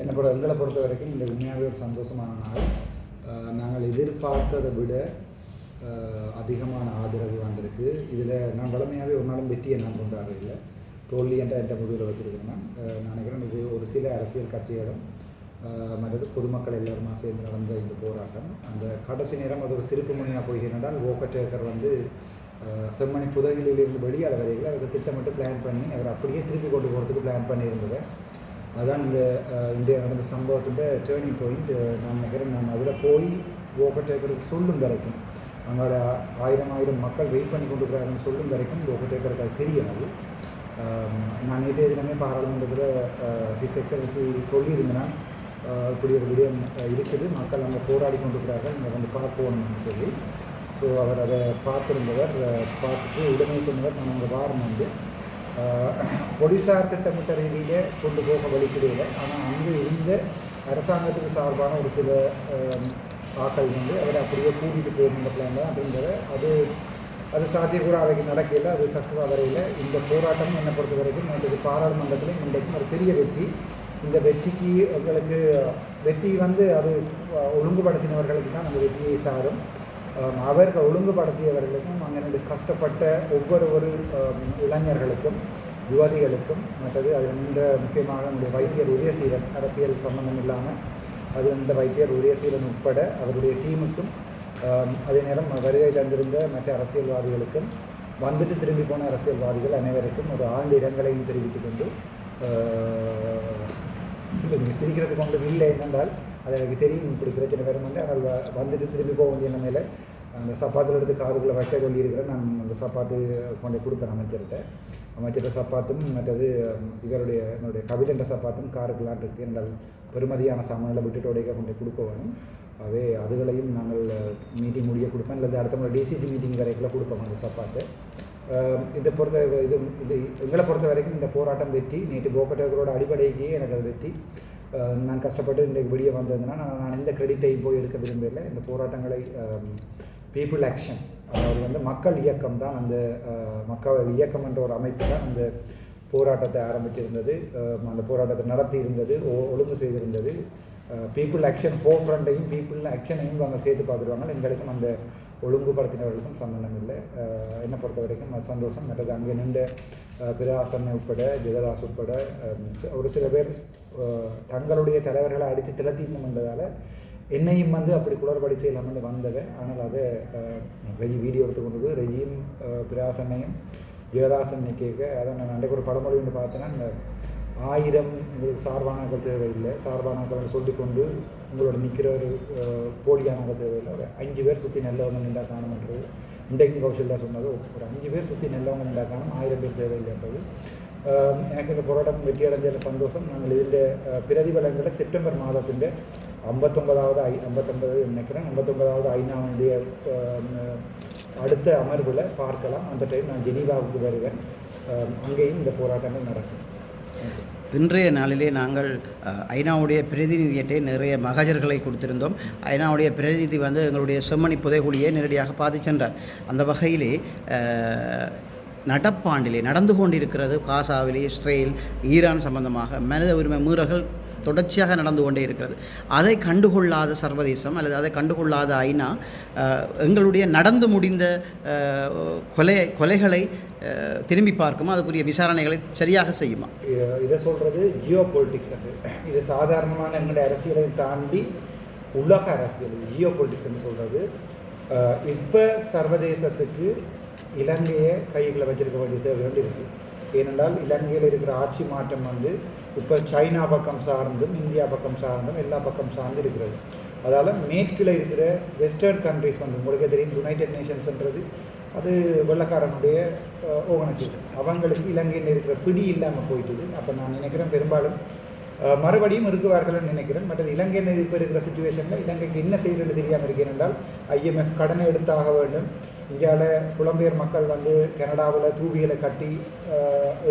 என்னை பொறுத்த எங்களை பொறுத்த வரைக்கும் இந்த உண்மையாகவே ஒரு சந்தோஷமான நாள். நாங்கள் எதிர்பார்த்ததை விட அதிகமான ஆதரவு வந்திருக்கு. இதில் நான் வளமையாகவே ஒரு நாளும் வெற்றியை நான் கொண்டாடுறது இல்லை. தோல்வி என்ற என்ற முடிவில் வச்சிருக்கிறேன் நான். நினைக்கிறேன் இது ஒரு சில அரசியல் கட்சிகளும் மற்றது பொதுமக்கள் எல்லாருமா சேர்ந்து நடந்த இந்த போராட்டம். அந்த கடைசி நேரம் அது ஒரு திருப்பு முனையாக போகிறதால் ஓகட்டேக்கர் வந்து செம்மணி புதகிலிருந்து வெளியால் வரையில் அவர் திட்டமிட்டு பிளான் பண்ணி அவர் அப்படியே திருப்பி கொண்டு போகிறதுக்கு பிளான் பண்ணியிருந்தேன் அதான் இந்த இன்றைய நடந்த சம்பவத்தோட டேர்னிங் பாயிண்ட் நான் நினைக்கிறேன் நான் அதில் போய் ஓவர்டேக்கருக்கு சொல்லும் வரைக்கும் அங்கே ஆயிரம் ஆயிரம் மக்கள் வெயிட் பண்ணி கொண்டு இருக்கிறாங்கன்னு சொல்லும் வரைக்கும் இந்த அது தெரியாது. நான் நேற்றைய தினமே பாராளுமன்றத்தில் ஹிஸ் எக்ஸலன்சி சொல்லியிருந்தேன். இப்படி ஒரு விடயம் இருக்குது. மக்கள் அங்கே போராடி கொண்டிருக்கிறார்கள். இங்கே வந்து பார்க்கணும்னு சொல்லி. ஸோ அவர் அதை பார்த்துருந்தவர் பார்த்துட்டு உடனே சொன்னவர் நான் அங்கே வாரம் வந்து பொலிசார் திட்டமிட்ட ரீதியிலே கொண்டு போக வலிக்கிடையில ஆனால் அங்கே இருந்த அரசாங்கத்துக்கு சார்பான ஒரு சில ஆக்கள் வந்து அவரை அப்படியே கூட்டிகிட்டு போகணுன்ற பிளான் தான் அப்படிங்கிறத அது அது சாத்தியக்கூட அவைக்கு நடக்கையில் அது சக்ஸஸாக வரையில். இந்த போராட்டம் என்னை பொறுத்த வரைக்கும் இன்றைக்கு பாராளுமன்றத்திலும் இன்றைக்கும் ஒரு பெரிய வெற்றி. இந்த வெற்றிக்கு எங்களுக்கு வெற்றி வந்து அது ஒழுங்குபடுத்தினவர்களுக்கு தான் அந்த வெற்றியை சாரும். அவர்கள் ஒழுங்குபடுத்தியவர்களுக்கும் அங்கே கஷ்டப்பட்ட ஒவ்வொரு ஒரு இளைஞர்களுக்கும் யுவதிகளுக்கும் மற்றது அது நின்ற முக்கியமாக நம்முடைய வைத்தியர் உதயசீலன் அரசியல் சம்பந்தம் இல்லாமல் அது இந்த வைத்தியர் உதயசீலன் உட்பட அவருடைய டீமுக்கும் அதே நேரம் வருகை தந்திருந்த மற்ற அரசியல்வாதிகளுக்கும் வந்துட்டு திரும்பி போன அரசியல்வாதிகள் அனைவருக்கும் ஒரு ஆழ்ந்த இரங்கலையும் தெரிவித்துக் கொண்டு சிரிக்கிறது கொண்டு இல்லை என்னென்றால் அது எனக்கு தெரியும் இப்படி பிரச்சனை வரும் வந்து ஆனால் வந்துட்டு திரும்பி போக வேண்டிய நிலைமையில் அந்த சப்பாத்தில் எடுத்து காருக்குள்ளே வைக்க சொல்லியிருக்கிறேன். நான் அந்த சப்பாத்து கொண்டு கொடுப்பேன் அமைச்சர்கிட்ட. அமைச்சர்கிட்ட சப்பாத்தும் மற்றது இவருடைய என்னுடைய கவிதண்ட சப்பாத்தும் காருக்குள்ளான் இருக்குது என்றால் பெருமதியான சாமான்களை விட்டுட்டு உடைக்க கொண்டு கொடுக்க வேணும். அவே அதுகளையும் நாங்கள் மீட்டிங் முடிய கொடுப்பேன். அல்லது அடுத்த முறை டிசிசி மீட்டிங் வரைக்கும் கொடுப்போம் அந்த சப்பாத்தை. இதை பொறுத்த இது இது எங்களை பொறுத்த வரைக்கும் இந்த போராட்டம் வெற்றி. நேற்று போக்கட்டர்களோட அடிப்படைக்கே எனக்கு அது வெற்றி. நான் கஷ்டப்பட்டு இன்றைக்கு வெளியே வந்ததுன்னா நான் நான் எந்த கிரெடிட்டையும் போய் எடுக்க விரும்பவில்லை. இந்த போராட்டங்களை பீப்புள் ஆக்ஷன் அதாவது வந்து மக்கள் இயக்கம் தான் அந்த மக்கள் இயக்கம் என்ற ஒரு அமைப்பு தான் அந்த போராட்டத்தை ஆரம்பிச்சிருந்தது அந்த போராட்டத்தை நடத்தி இருந்தது ஒழுங்கு செய்திருந்தது. பீப்புள் ஆக்ஷன் ஃபோர் ஃப்ரண்ட்டையும் பீப்புள் ஆக்ஷனையும் அவங்க சேர்த்து பார்த்துருவாங்க. எங்களுக்கும் அந்த ஒழுங்குபடுத்தினவர்களுக்கும் சம்மந்தம் இல்லை. என்னை பொறுத்த வரைக்கும் சந்தோஷம். மற்றது அங்கே நின்று அஹ், உட்பட ஜெகதாஸ் உட்பட ஒரு சில பேர் தங்களுடைய தலைவர்களை அடித்து திளத்திடணும் என்றதால் என்னையும் வந்து அப்படி குளறுபடி செய்யலாம்னு வந்தவன் ஆனால் அதை ரஜி ரெஜி வீடியோ எடுத்து கொண்டு போய் ரெஜியும் அஹ், ஜெகதாசன் கேட்க அதை நான் அன்றைக்கு ஒரு படமொழி ஒன்று பார்த்தேன்னா இந்த ஆயிரம் உங்களுக்கு சார்பானாக்கள் தேவையில்லை சார்பானாக்கள் சொல்லிக்கொண்டு உங்களோட நிற்கிற ஒரு போலியானாக்கள் தேவையில்லை ஒரு அஞ்சு பேர் சுற்றி நல்லவங்க நின்றா காணமன்றது இன்றைக்கும் கௌசல்யா சொன்னது ஒரு அஞ்சு பேர் சுற்றி நல்லவங்க நின்றா காணும் ஆயிரம் பேர் தேவையில்லைன்றது. அஹ், எனக்கு இந்த போராட்டம் வெற்றி அடைஞ்சதில் சந்தோஷம். நாங்கள் இதில் பிரதிபலங்களை செப்டம்பர் மாதத்தின் ஐம்பத்தொன்பதாவது ஐ ஐம்பத்தொன்பது நினைக்கிறேன். ஐம்பத்தொன்பதாவது ஐநாவுடைய அடுத்த அமர்வில் பார்க்கலாம். அந்த டைம் நான் ஜெனீவாவுக்கு வருவேன். அங்கேயும் இந்த போராட்டங்கள் நடக்கும். இன்றைய நாளிலே நாங்கள் ஐநாவுடைய பிரதிநிதியிட்டே நிறைய மகஜர்களை கொடுத்திருந்தோம். ஐநாவுடைய பிரதிநிதி வந்து எங்களுடைய செம்மணி புதைகுழியை நேரடியாக பாதி சென்றார். அந்த வகையிலே நடப்பாண்டிலே நடந்து கொண்டிருக்கிறது காசாவிலே இஸ்ரேல் ஈரான் சம்பந்தமாக மனித உரிமை மீறல்கள் தொடர்ச்சியாக நடந்து கொண்டே இருக்கிறது. அதை கண்டுகொள்ளாத சர்வதேசம் அல்லது அதை கண்டுகொள்ளாத ஐநா எங்களுடைய நடந்து முடிந்த கொலை கொலைகளை திரும்பி பார்க்குமா. அதுக்குரிய விசாரணைகளை சரியாக செய்யுமா? இதை சொல்கிறது ஜியோ பொலிட்டிக்ஸ் அது. இது சாதாரணமான எங்களுடைய அரசியலை தாண்டி உலக அரசியல். ஜியோ பொலிட்டிக்ஸ்னு சொல்கிறது இப்போ சர்வதேசத்துக்கு இலங்கையை கைகளை வச்சிருக்க வேண்டிய தேவை வேண்டி இருக்குது ஏனென்றால் இலங்கையில் இருக்கிற ஆட்சி மாற்றம் வந்து இப்போ சைனா பக்கம் சார்ந்தும் இந்தியா பக்கம் சார்ந்தும் எல்லா பக்கம் சார்ந்து இருக்கிறது. அதால் மேற்கில் இருக்கிற வெஸ்டர்ன் கண்ட்ரிஸ் வந்து உங்களுக்கே தெரியும் யுனைடெட் நேஷன்ஸ்ன்றது அது வெள்ளக்காரனுடைய ஓகனைசேஷன் அவங்களுக்கு இலங்கையில் இருக்கிற பிடி இல்லாமல் போயிட்டுது. அப்போ நான் நினைக்கிறேன் பெரும்பாலும் மறுபடியும் இருக்குவார்கள்னு நினைக்கிறேன். மற்றது இலங்கையில் இப்போ இருக்கிற சுச்சுவேஷனில் இலங்கைக்கு என்ன செய்கிறது தெரியாமல் இருக்கேன் என்றால் ஐஎம்எஃப் கடனை எடுத்தாக வேண்டும். இந்தியாவில் புலம்பெயர் மக்கள் வந்து கனடாவில் தூவிகளை கட்டி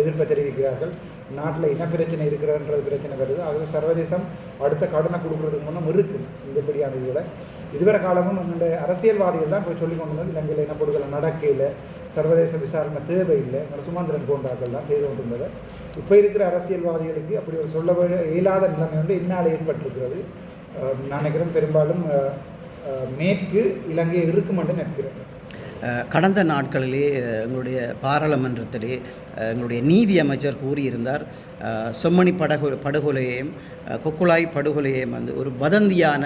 எதிர்ப்பை தெரிவிக்கிறார்கள். நாட்டில் இனப்பிரச்சனை இருக்கிறன்றது பிரச்சனை வருது ஆகவே சர்வதேசம் அடுத்த கடனை கொடுக்கறதுக்கு முன்னும் இருக்கும் இந்தபடியான இதில். இதுவரை காலமும் இந்த அரசியல்வாதிகள் தான் போய் சொல்லி கொண்டு வந்து இலங்கையில் இனப்படுகொலை நடக்கையில் சர்வதேச விசாரணை தேவையில்லை. இல்லை சுமந்திரன் போன்றாக்கள் தான் செய்து கொண்டிருந்தது. இப்போ இருக்கிற அரசியல்வாதிகளுக்கு அப்படி ஒரு சொல்ல இயலாத நிலைமை வந்து என்னால் ஏற்பட்டிருக்கிறது. நான் நினைக்கிறேன் பெரும்பாலும் மேற்கு இலங்கையை இருக்கும் என்று நினைக்கிறேன். கடந்த நாட்களிலே எங்களுடைய பாராளுமன்றத்திலே எங்களுடைய நீதி அமைச்சர் கூறியிருந்தார். செம்மணி படகு படுகொலையையும் கொக்குழாய் படுகொலையையும் வந்து ஒரு வதந்தியான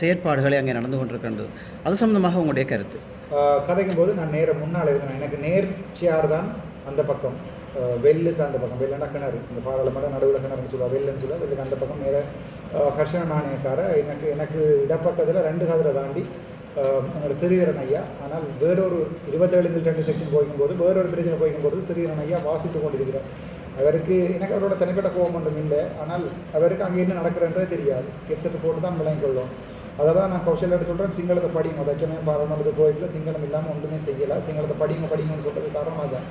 செயற்பாடுகளை அங்கே நடந்து கொண்டிருக்கின்றது. அது சம்மந்தமாக உங்களுடைய கருத்து? ஆஹ் கதைக்கும் போது நான் நேர முன்னால் இருக்கிறேன். எனக்கு நேர்ச்சியார் தான் அந்த பக்கம். வெல்லுக்கு அந்த பக்கம். வெள்ளனா கிணறு. இந்த பாராளுமன்ற நடுவில் கிணறுன்னு சொல்லுவா. வெள்ளுன்னு சொல்லுவா. வெள்ளுக்கு அந்த பக்கம் நேர ஹர்ஷன நாணயக்கார. எனக்கு எனக்கு இடப்பக்கத்தில் ரெண்டு காதில் தாண்டி எங்களோட சிறீரன் ஐயா. ஆனால் வேறொரு இருபத்தேழு ரெண்டு செக்ஷன் போகும்போது வேறொரு பிரச்சனை போகும்போது சிறீரன் ஐயா வாசித்து கொண்டிருக்கிறார். அவருக்கு எனக்கு அவரோட தனிப்பட்ட கோபம் ஒன்றும் இல்லை. ஆனால் அவருக்கு அங்கே என்ன நடக்கிறன்றே தெரியாது. ஹெட்செட் போட்டு தான் விளங்கிக் கொள்ளும். தான் நான் கௌஷல் எடுத்து சொல்கிறேன் சிங்களத்தை படிங்க. தட்சணை பாராளுமன்றத்துக்கு போயிடல சிங்களம் இல்லாமல் ஒன்றுமே செய்யலை. சிங்களத்தை படிங்க படிங்கன்னு சொல்கிறது காரணமாக தான்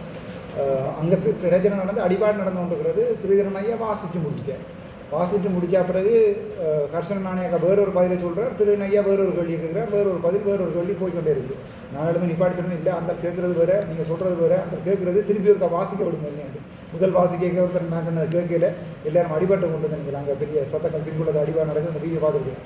அங்கே பிரச்சனை நடந்து அடிபாடு நடந்து கொண்டிருக்கிறது ஸ்ரீதரன் ஐயா வாசித்து முடிச்சிட்டேன் வாசித்து முடிச்ச பிறகு ஹர்ஷன் நாணயக்கா வேறொரு பதிலை சொல்கிறார் சிறு நையா வேறொரு கேள்வி கேட்குறார். வேறொரு பதில் வேறொரு கேள்வி போய்க்கொண்டே இருக்குது. நாங்களுமே நிப்பாட்டிக்கணும் இல்லை. அந்த கேட்குறது வேறு நீங்கள் சொல்கிறது வேறு. அந்த கேட்குறது திருப்பி ஒருக்கா வாசிக்க விடுங்க இல்லையாண்டு முதல் வாசிக்க ஒருத்தர் நான் கேட்கல. எல்லாரும் அடிபட்டு கொண்டு வந்து அங்கே பெரிய சத்தங்கள் பின்புள்ளது அடிபா நடக்குது. அந்த வீடியோ பார்த்துருக்கேன்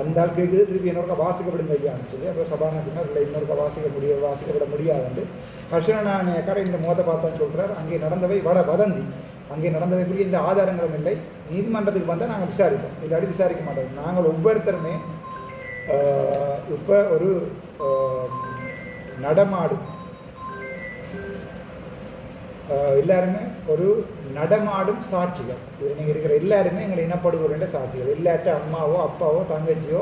அந்த ஆள் கேட்குது திருப்பி இன்னொருக்கா வாசிக்க விடுங்க ஐயான்னு சொல்லி அப்போ சபானா சொன்னார் இல்லை இன்னொருக்கா வாசிக்க முடிய வாசிக்க விட முடியாதுன்னு ஹர்ஷனாயக்கார இந்த முகத்தை பார்த்தான்னு சொல்கிறார் அங்கே நடந்தவை வட வதந்தி. அங்கே நடந்தவைக்குரிய இந்த ஆதாரங்களும் இல்லை. நீதிமன்றத்துக்கு வந்தால் நாங்கள் விசாரிப்போம். இல்லாட்டி விசாரிக்க மாட்டோம். நாங்கள் ஒவ்வொருத்தருமே இப்போ ஒரு நடமாடும். எல்லாருமே ஒரு நடமாடும் சாட்சிகள். நீங்கள் இருக்கிற எல்லாருமே எங்களை இனப்படுகொண்ட சாட்சிகள். இல்லாட்ட அம்மாவோ அப்பாவோ தங்கச்சியோ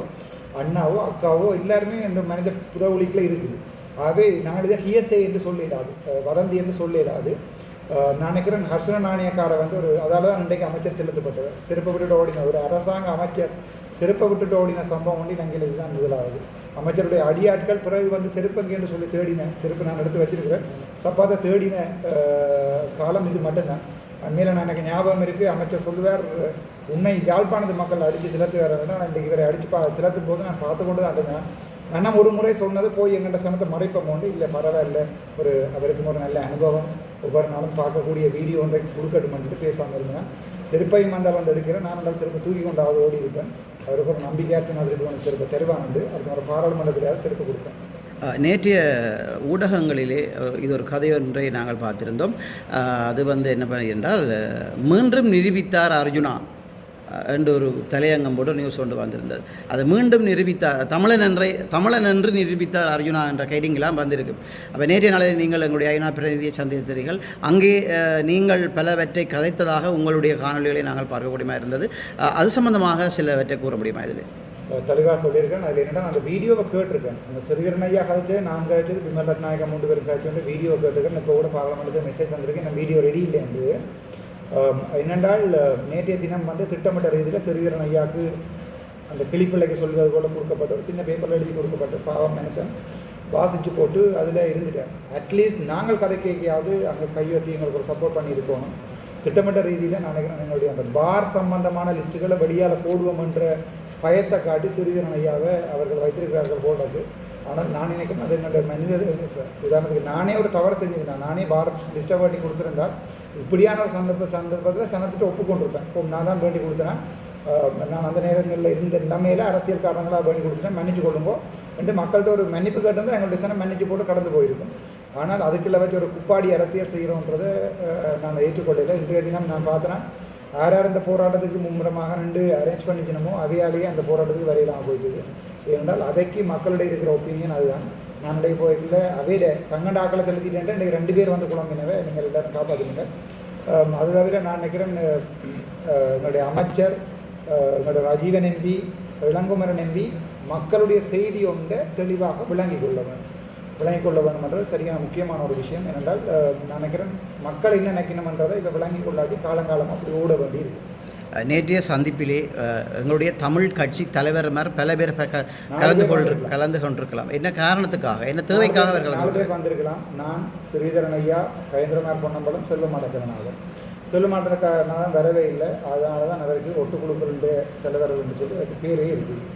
அண்ணாவோ அக்காவோ எல்லாருமே இந்த மனித புதவுளிக்கில் இருக்குது. ஆகவே நாங்கள் இதை ஹியசே என்று சொல்லிடாது. வதந்தி என்று சொல்லிடாது. நான் நினைக்கிறேன் ஹர்ஷன நாணயக்காரை வந்து ஒரு அதால் தான் இன்றைக்கு அமைச்சர் செலுத்தப்பட்டவர் சிறப்பு விட்டுட்டு ஓடின ஒரு அரசாங்க அமைச்சர் செருப்பை விட்டுட்டு ஓடின சம்பவம் ஒண்டி நங்கையில் இதுதான் முதலாவது. அமைச்சருடைய அடியாட்கள் பிறகு வந்து செருப்பங்கன்னு சொல்லி தேடினேன் செருப்பு நான் எடுத்து வச்சிருக்கிறேன். சப்பாத்தை தேடின காலம் இது மட்டும்தான். அண்மையில் நான் எனக்கு ஞாபகம் இருக்குது அமைச்சர் சொல்லுவார் உண்மை யாழ்ப்பாணத்து மக்கள் அடித்து திலத்து வேற நான் இன்றைக்கு இவரை அடித்து பா திலத்தும் போது நான் பார்த்து கொண்டு தான் இருந்தேன். அண்ணன் ஒரு முறை சொன்னது போய் எங்கிட்ட சனத்தை மறைப்போமோண்டு இல்லை பரவாயில்ல. ஒரு அவருக்கும் ஒரு நல்ல அனுபவம். ஒவ்வொரு நாளும் பார்க்கக்கூடிய வீடியோ ஒன்றை கொடுக்கட்டுமென்ட்டு பேசாமல் இருந்தேன். செருப்பை மண்டபம் இருக்கிறேன் நான் அந்த செருப்பை தூக்கி கொண்டாவது ஓடி இருப்பேன். அவருக்கு ஒரு நம்பிக்கையாற்று மாதிரி ஒன்று செருப்பை தருவானது. அதுக்கு ஒரு பாராளுமன்றத்திலேயாவது செருப்பு கொடுப்பேன். நேற்றைய ஊடகங்களிலே இது ஒரு கதை ஒன்றை நாங்கள் பார்த்திருந்தோம். அது வந்து என்ன பண்ண என்றால் மீண்டும் நிரூபித்தார் அர்ஜுனா. என்று ஒரு தலையங்கம் போட்டு நியூஸ் கொண்டு வந்திருந்தது. அதை மீண்டும் நிரூபித்தார் தமிழன் என்றை தமிழன் என்று நிரூபித்தார் அர்ஜுனா என்ற கைடிங்கெல்லாம் வந்திருக்கு. அப்போ நேற்றைய நாளில் நீங்கள் எங்களுடைய ஐநா பிரதிநிதியை சந்தித்தீர்கள். அங்கே நீங்கள் பலவற்றை கதைத்ததாக உங்களுடைய காணொலிகளை நாங்கள் பார்க்கக்கூடியமாக இருந்தது. அது சம்பந்தமாக சிலவற்றை கூற முடியுமா இதில்? தெளிவாக சொல்லியிருக்கேன். அதில் என்னன்னா நான் அந்த வீடியோவை கேட்டிருக்கேன். அந்த சிறுகிரன் ஐயா கதைச்சு நான் கதைச்சது பிமல் ரத்நாயகம் மூன்று பேர் கதைச்சு வீடியோ கேட்டிருக்கேன். இப்போ கூட பாராளுமன்றத்தில் மெசேஜ் வந்திருக்கேன் இந்த வீடியோ ரெடி இல்லைந்து என்னென்றால் நேற்றைய தினம் வந்து திட்டமிட்ட ரீதியில் சிறுகிரன் ஐயாவுக்கு அந்த கிளிப்பிள்ளைக்கு சொல்வது போல கொடுக்கப்பட்ட ஒரு சின்ன பேப்பரில் எழுதி கொடுக்கப்பட்ட பாவம் மனுஷன் வாசித்து போட்டு அதில் இருந்துட்டேன் அட்லீஸ்ட் நாங்கள் கதை கேட்கையாவது அங்கே கையொத்தி எங்களுக்கு ஒரு சப்போர்ட் பண்ணியிருக்கோம். திட்டமிட்ட ரீதியில் நான் நினைக்கிறேன் எங்களுடைய அந்த பார் சம்பந்தமான லிஸ்ட்டுகளை வெளியால் போடுவோம் என்ற பயத்தை காட்டி சிறிதரன் ஐயாவை அவர்கள் வைத்திருக்கிறார்கள் போடுறது ஆனால் நான் நினைக்கிறேன் அது என்னோட மனித உதாரணத்துக்கு நானே ஒரு தவறு செஞ்சிருந்தேன் நானே பார் டிஸ்டர்ப் பண்ணி கொடுத்துருந்தால் இப்படியான ஒரு சந்தர்ப்ப சந்தர்ப்பத்தில் சனத்திட்டு ஒப்புக்கொண்டிருப்பேன். இப்போ நான் தான் வேண்டி கொடுத்தேன்? நான் அந்த நேரங்களில் இருந்த நிலைமையில் அரசியல் காரணங்களாக வேண்டி கொடுத்துட்டேன். மன்னிச்சு கொள்ளுங்கோ என்று மக்கள்கிட்ட ஒரு மன்னிப்பு கேட்டிருந்தால் எங்களுடைய சனம் மன்னிச்சு போட்டு கடந்து போயிருக்கும். ஆனால் அதுக்குள்ள வச்சு ஒரு குப்பாடி அரசியல் செய்கிறோன்றதை நான் ஏற்றுக்கொள்ளலை. இன்றைய தினம் நான் பார்த்தேன்னா யார் யார் இந்த போராட்டத்துக்கு மும்முரமாக நின்று அரேஞ்ச் பண்ணிக்கணுமோ அவையாலேயே அந்த போராட்டத்துக்கு வரையிலாமல் போயிடுது ஏனென்றால் அவைக்கு மக்களிடையே இருக்கிற ஒப்பீனியன் அதுதான். நான் இடையே அவையில் அவையில தங்கண்ட ஆக்களை செலுத்திட்டேன் இன்றைக்கு ரெண்டு பேர் வந்து குழம்பினவை. நீங்கள் எல்லாரும் காப்பாற்றுங்க அது தவிர நான் நினைக்கிறேன் என்னுடைய எங்களுடைய அமைச்சர் என்னுடைய எங்களுடைய ராஜீவன் எம்பி இளங்குமரன் எம்பி மக்களுடைய செய்தி ஒன்றை தெளிவாக விளங்கி கொள்ளவன் விளங்கிக் கொள்ள வேண்டும்ன்றது சரியான முக்கியமான ஒரு விஷயம். ஏனென்றால் நான் நினைக்கிறேன் மக்கள் என்ன நினைக்கணும்ன்றதை இதை விளங்கிக் கொள்ளாட்டி காலங்காலமாக அப்படி ஓட வேண்டியிருக்கு. நேற்றைய சந்திப்பிலே எங்களுடைய தமிழ் கட்சி தலைவர் மாதிரி பல பேர் கலந்து கொண்டு. கலந்து கொண்டிருக்கலாம். என்ன காரணத்துக்காக? என்ன தேவைக்காக அவர் கலந்து நாலு பேர்? வந்திருக்கலாம். நான் ஸ்ரீதரன் ஐயா கயந்திரனார் பொன்னம்பலம் செல்வமாடக்கரனாக செல்வமாடக்கரனாக வரவே இல்லை. அதனால தான் அவருக்கு ஒட்டுக்குழுக்களுடைய தலைவர்கள் என்று சொல்லி அதுக்கு பேரே இருக்குது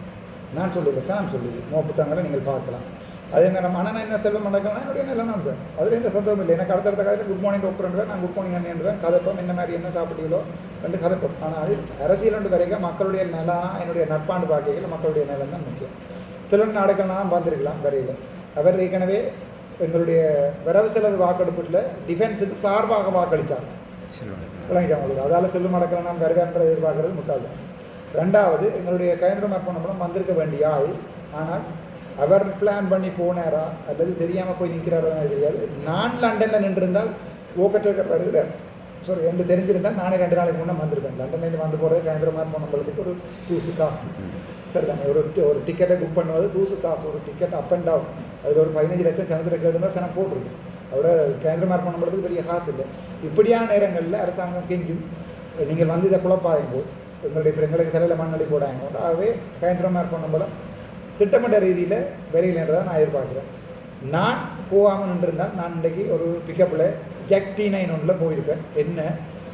நான் சொல்லல சாம் சொல்லுது மோப்புத்தாங்களை நீங்கள் பார்க்கலாம். அதே மாதிரி நம்ம அண்ணன் என்ன செல்வம் நடக்கலாம் என்னுடைய நல்ல நண்பன் அதில் எந்த சந்தோஷம் இல்லை எனக்கு அடுத்தடுத்த காலத்தில் குட் மார்னிங் டாக்டர் நான் குட் மார்னிங் அண்ணன்றேன் கதைப்போம் என்ன மாதிரி என்ன சாப்பிட்டீங்களோ ரெண்டு கதைப்போம் ஆனால் அரசியல் ஒன்று வரைக்கும் மக்களுடைய நிலம் என்னுடைய நட்பாண்டு பாக்கைகள் மக்களுடைய நிலம் தான் முக்கியம் சில நாடுகள்லாம் வந்திருக்கலாம் வரையில் அவர் ஏற்கனவே எங்களுடைய வரவு செலவு வாக்கெடுப்பில் டிஃபென்ஸுக்கு சார்பாக வாக்களித்தார் விளங்கிட்டாங்க உங்களுக்கு அதால் செல்லும் அடக்கலாம் நாம் வருவேன்ற எதிர்பார்க்கறது முட்டாள் ரெண்டாவது எங்களுடைய கயந்திரம் மேற்பணப்படம் வந்திருக்க வேண்டிய ஆள் ஆனால் அவர் பிளான் பண்ணி போனாரா? அல்லது தெரியாமல் போய் நிற்கிறாரோ தெரியாது. நான் லண்டனில் நின்றிருந்தால் ஓக்கற்றக்கர் வருகிறார். சார் என்று தெரிஞ்சிருந்தால் நானே ரெண்டு நாளைக்கு முன்னே வந்திருக்கேன் லண்டன்லேருந்து வந்து போகிறது கயந்திரம் போனவங்களுக்கு ஒரு தூசு காசு. சரிதானே ஒரு ஒரு டிக்கெட்டை புக் பண்ணுவது தூசு காசு ஒரு டிக்கெட் அப் அண்ட் டவுன் அதில் ஒரு பதினஞ்சு லட்சம் சந்திரக்கு இருந்தால் சனம் போட்டிருக்கு. அதோட கேந்திரமாக மார்க் பண்ணுறதுக்கு பெரிய காசு இல்லை. இப்படியான நேரங்களில் அரசாங்கம் கெஞ்சும். நீங்கள் வந்து இதை குழப்பாதீங்கோ. எங்களுடைய எங்களுக்கு தலையில் மண்ணடி போடாங்க ஆகவே கேந்திரமாக மார்க் பண்ணும்போது திட்டமிட்ட ரீதியில் விரையில் என்றதை நான் எதிர்பார்க்குறேன். நான் போகாமல் நின்றிருந்தால் நான் இன்றைக்கி ஒரு பிக்கப்பில் ஜக்டி நைன் ஒன்றில் போயிருப்பேன். என்ன?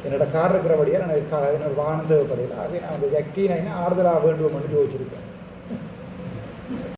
என்னோட கார் இருக்கிறபடியாக எனக்கு கா என்னோட வாகனம் தேவைப்படையில் ஆகவே நான் அந்த ஜாக் டி நைனை ஆறுதலாக வேண்டும் என்று யோசிச்சிருக்கேன்